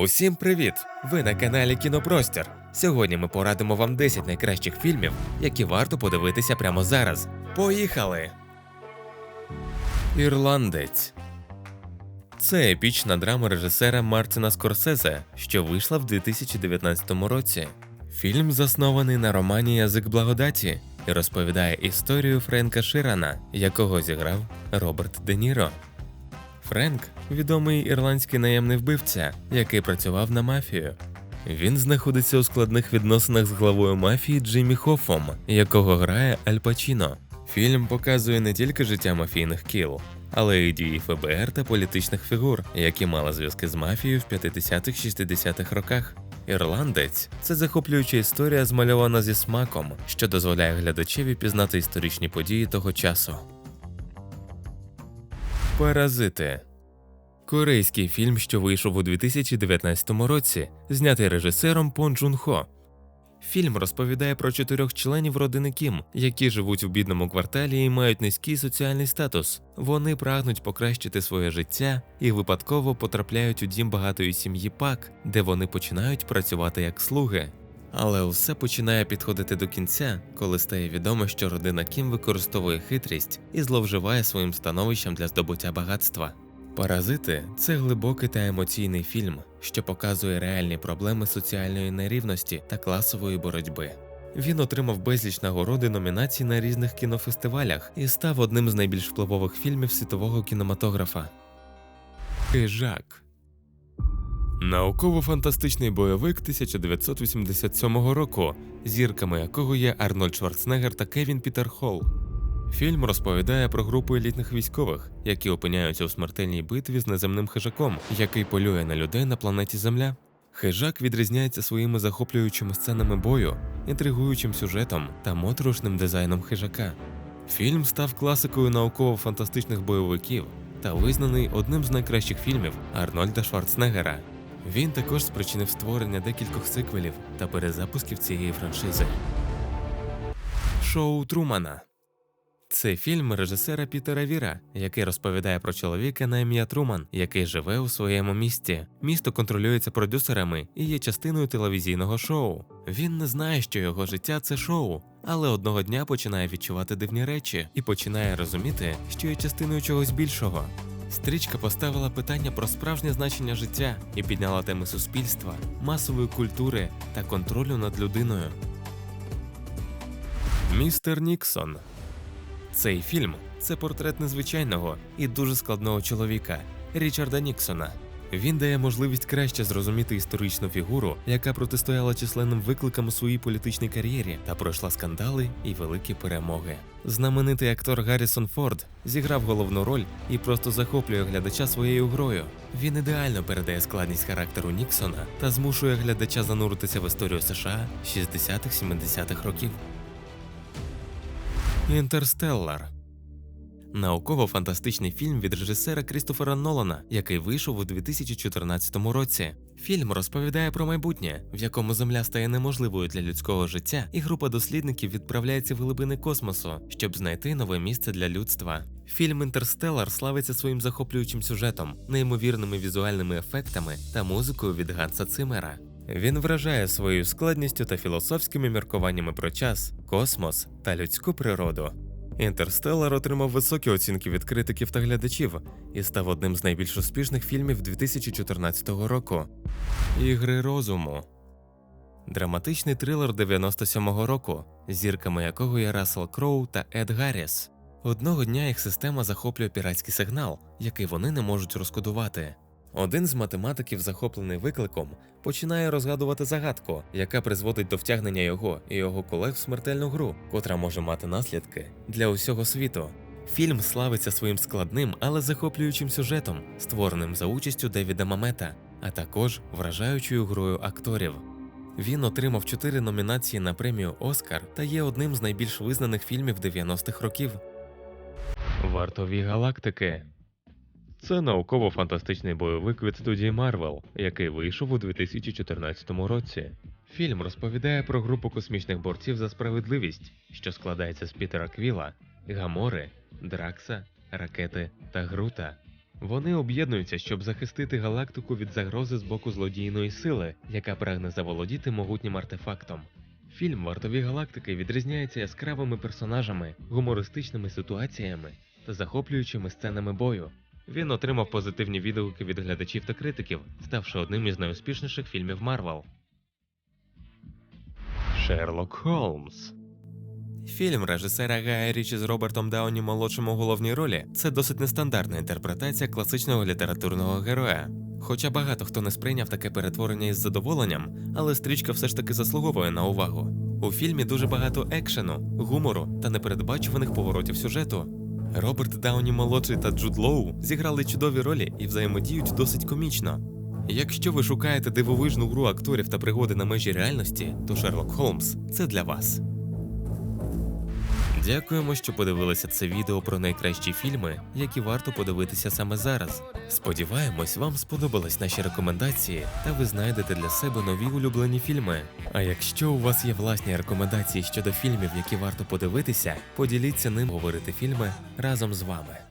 Усім привіт! Ви на каналі Кінопростір. Сьогодні ми порадимо вам 10 найкращих фільмів, які варто подивитися прямо зараз. Поїхали! Ірландець. Це епічна драма режисера Мартіна Скорсезе, що вийшла в 2019 році. Фільм заснований на романі Язик благодаті і розповідає історію Френка Ширана, якого зіграв Роберт Де Ніро. Френк відомий ірландський наємний вбивця, який працював на мафію. Він знаходиться у складних відносинах з главою мафії Джиммі Хоффом, якого грає Аль Пачіно. Фільм показує не тільки життя мафійних кіл, але й дії ФБР та політичних фігур, які мали зв'язки з мафією в 50-60-х роках. Ірландець це захоплююча історія, змальована зі смаком, що дозволяє глядачеві пізнати історичні події того часу. Паразити корейський фільм, що вийшов у 2019 році, знятий режисером Пон Джун Хо. Фільм розповідає про чотирьох членів родини Кім, які живуть у бідному кварталі і мають низький соціальний статус. Вони прагнуть покращити своє життя і випадково потрапляють у дім багатої сім'ї Пак, де вони починають працювати як слуги. Але усе починає підходити до кінця, коли стає відомо, що родина Кім використовує хитрість і зловживає своїм становищем для здобуття багатства. Паразити це глибокий та емоційний фільм, що показує реальні проблеми соціальної нерівності та класової боротьби. Він отримав безліч нагород і номінацій на різних кінофестивалях і став одним з найбільш впливових фільмів світового кінематографа. Хижак Науково-фантастичний бойовик 1987 року, зірками якого є Арнольд Шварценеггер та Кевін Пітер Холл. Фільм розповідає про групу елітних військових, які опиняються у смертельній битві з неземним хижаком, який полює на людей на планеті Земля. Хижак відрізняється своїми захоплюючими сценами бою, інтригуючим сюжетом та моторошним дизайном хижака. Фільм став класикою науково-фантастичних бойовиків та визнаний одним з найкращих фільмів Арнольда Шварценеггера. Він також спричинив створення декількох сиквелів та перезапусків цієї франшизи. Шоу Трумана це фільм режисера Пітера Віра, який розповідає про чоловіка на ім'я Труман, який живе у своєму місті. Місто контролюється продюсерами і є частиною телевізійного шоу. Він не знає, що його життя це шоу, але одного дня починає відчувати дивні речі і починає розуміти, що є частиною чогось більшого. Стрічка поставила питання про справжнє значення життя і підняла теми суспільства, масової культури та контролю над людиною. Містер Ніксон цей фільм це портрет незвичайного і дуже складного чоловіка Річарда Ніксона. Він дає можливість краще зрозуміти історичну фігуру, яка протистояла численним викликам у своїй політичній кар'єрі та пройшла скандали і великі перемоги. Знаменитий актор Гаррісон Форд зіграв головну роль і просто захоплює глядача своєю грою. Він ідеально передає складність характеру Ніксона та змушує глядача зануритися в історію США 60-70-х років. Інтерстеллар науково-фантастичний фільм від режисера Крістофера Нолана, який вийшов у 2014 році. Фільм розповідає про майбутнє, в якому Земля стає неможливою для людського життя, і група дослідників відправляється в глибини космосу, щоб знайти нове місце для людства. Фільм Інтерстеллар славиться своїм захоплюючим сюжетом, неймовірними візуальними ефектами та музикою від Ганса Цимера. Він вражає своєю складністю та філософськими міркуваннями про час, космос та людську природу. Інтерстеллар отримав високі оцінки від критиків та глядачів і став одним з найбільш успішних фільмів 2014 року. Ігри розуму. Драматичний трилер 97-го року, зірками якого є Рассел Кроу та Ед Гарріс. Одного дня їх система захоплює піратський сигнал, який вони не можуть розкодувати. Один з математиків, захоплений викликом, починає розгадувати загадку, яка призводить до втягнення його і його колег в смертельну гру, котра може мати наслідки для усього світу. Фільм славиться своїм складним, але захоплюючим сюжетом, створеним за участю Девіда Мамета, а також вражаючою грою акторів. Він отримав чотири номінації на премію Оскар та є одним з найбільш визнаних фільмів 90-х років. Вартові галактики. Це науково-фантастичний бойовик від студії Marvel, який вийшов у 2014 році. Фільм розповідає про групу космічних борців за справедливість, що складається з Пітера Квіла, Гамори, Дракса, Ракети та Грута. Вони об'єднуються, щоб захистити галактику від загрози з боку злодійної сили, яка прагне заволодіти могутнім артефактом. Фільм Вартові галактики відрізняється яскравими персонажами, гумористичними ситуаціями та захоплюючими сценами бою. Він отримав позитивні відгуки від глядачів та критиків, ставши одним із найуспішніших фільмів Марвел. Шерлок Холмс Фільм режисера Гая Річі з Робертом Дауні молодшим у головній ролі це досить нестандартна інтерпретація класичного літературного героя. Хоча багато хто не сприйняв таке перетворення із задоволенням, але стрічка все ж таки заслуговує на увагу. У фільмі дуже багато екшену, гумору та непередбачуваних поворотів сюжету. Роберт Дауні молодший та Джуд Лоу зіграли чудові ролі і взаємодіють досить комічно. Якщо ви шукаєте дивовижну гру акторів та пригоди на межі реальності, то Шерлок Холмс це для вас. Дякуємо, що подивилися це відео про найкращі фільми, які варто подивитися саме зараз. Сподіваємось, вам сподобались наші рекомендації, та ви знайдете для себе нові улюблені фільми. А якщо у вас є власні рекомендації щодо фільмів, які варто подивитися, поділіться ним говорити фільми разом з вами.